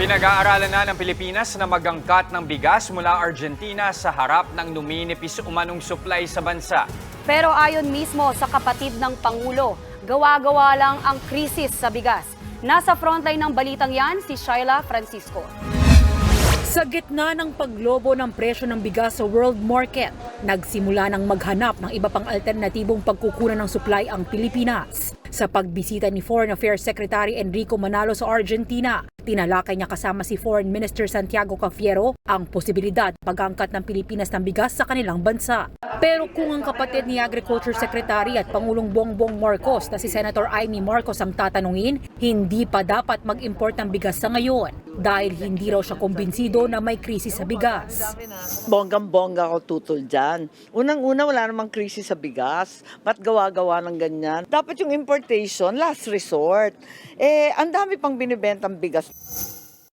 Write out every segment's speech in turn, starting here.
Pinag-aaralan na ng Pilipinas na magangkat ng bigas mula Argentina sa harap ng numinipis umanong supply sa bansa. Pero ayon mismo sa kapatid ng Pangulo, gawa-gawa lang ang krisis sa bigas. Nasa frontline ng balitang yan si Shaila Francisco. Sa gitna ng paglobo ng presyo ng bigas sa world market, nagsimula ng maghanap ng iba pang alternatibong pagkukunan ng supply ang Pilipinas. Sa pagbisita ni Foreign Affairs Secretary Enrico Manalo sa Argentina, tinalakay niya kasama si Foreign Minister Santiago Cafiero ang posibilidad pag-angkat ng Pilipinas ng bigas sa kanilang bansa. Pero kung ang kapatid ni Agriculture Secretary at Pangulong Bongbong Marcos na si Senator Amy Marcos ang tatanungin, hindi pa dapat mag-import ng bigas sa ngayon dahil hindi raw siya kumbinsido na may krisis sa bigas. Bonggang-bongga ako tutol dyan. Unang-una, wala namang krisis sa bigas. Ba't gawa-gawa ng ganyan? Dapat yung importation, last resort. Eh, ang dami pang binibentang bigas.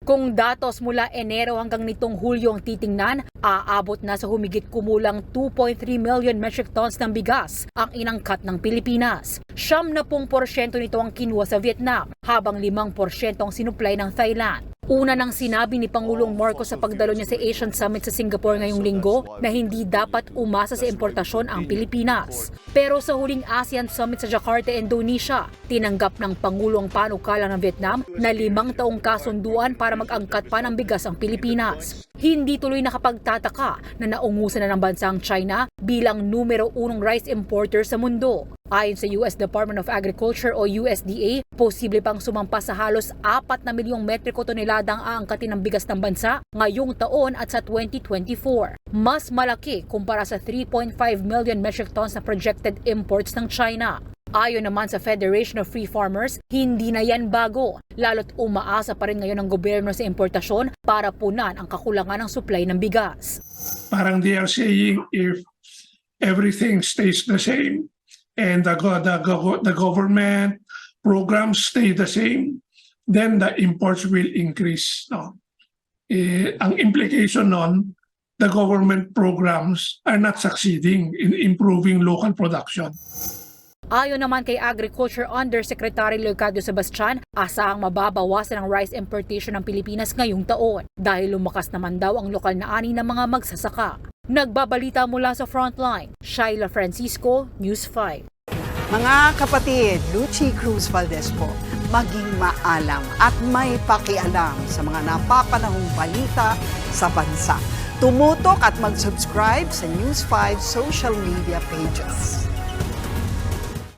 Kung datos mula Enero hanggang nitong Hulyo ang titingnan, aabot na sa humigit kumulang 2.3 million metric tons ng bigas ang inangkat ng Pilipinas. Siyam na pong porsyento nito ang kinuha sa Vietnam, habang limang porsyento ang sinuplay ng Thailand. Una nang sinabi ni Pangulong Marcos sa pagdalo niya sa Asian Summit sa Singapore ngayong linggo na hindi dapat umasa sa importasyon ang Pilipinas. Pero sa huling ASEAN Summit sa Jakarta, Indonesia, tinanggap ng Pangulo ang panukala ng Vietnam na limang taong kasunduan para mag-angkat pa ng bigas ang Pilipinas. Hindi tuloy nakapagtataka na naungusan na ng bansang China bilang numero unong rice importer sa mundo. Ayon sa US Department of Agriculture o USDA, posible pang sumampa sa halos 4 na milyong metriko toneladang aangkatin ng bigas ng bansa ngayong taon at sa 2024. Mas malaki kumpara sa 3.5 million metric tons na projected imports ng China. Ayon naman sa Federation of Free Farmers, hindi na yan bago, lalo't umaasa pa rin ngayon ang gobyerno sa importasyon para punan ang kakulangan ng supply ng bigas. parang they are saying if everything stays the same and the, the, the government programs stay the same, then the imports will increase. No? Eh, ang implication nun, the government programs are not succeeding in improving local production. Ayon naman kay Agriculture Undersecretary Leocadio Sebastian, asahang mababawasan ang rice importation ng Pilipinas ngayong taon dahil lumakas naman daw ang lokal na ani ng mga magsasaka. Nagbabalita mula sa Frontline, Shaila Francisco, News 5. Mga kapatid, Lucy Cruz Valdez po, maging maalam at may pakialam sa mga napapanahong balita sa bansa. Tumutok at mag-subscribe sa News 5 social media pages.